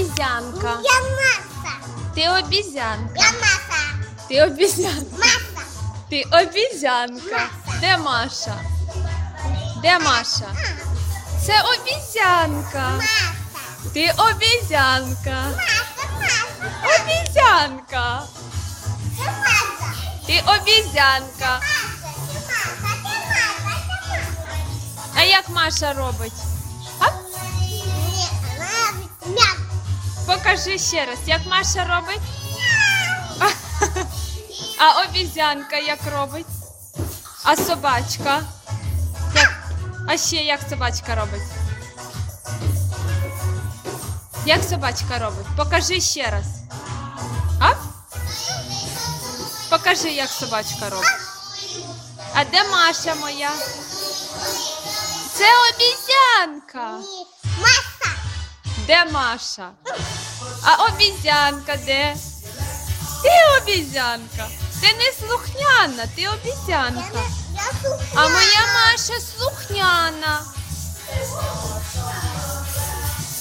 обізянка. Я маса. Ти обізянка. Я маса. Ти обізянка. Маса. Ти обізянка. Де Маша? Де Маша? Це обізянка. Маса. Ти обізянка. Маса. Маса. Обізянка. Це маса. Ти обізянка. Маса. Це маса. Це маса. Це маса. А як Маша робить? Покажи ще раз, як Маша робить. А обізянка як робить? А собачка? Як? А ще як собачка робить? Як собачка робить? Покажи ще раз. А? Покажи, як собачка робить. А де Маша моя? Це обізянка. Ні. Маса. Де Маша? А обізянка де? Ти обізянка. Ти не слухняна, ти обізянка. А моя Маша слухняна.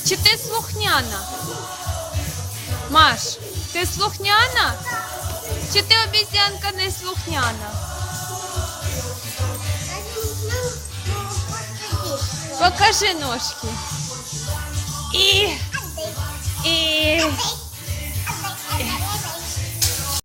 Чи ти слухняна? Маш, ти слухняна? Чи ти обізянка не слухняна? Покажи ножки. І.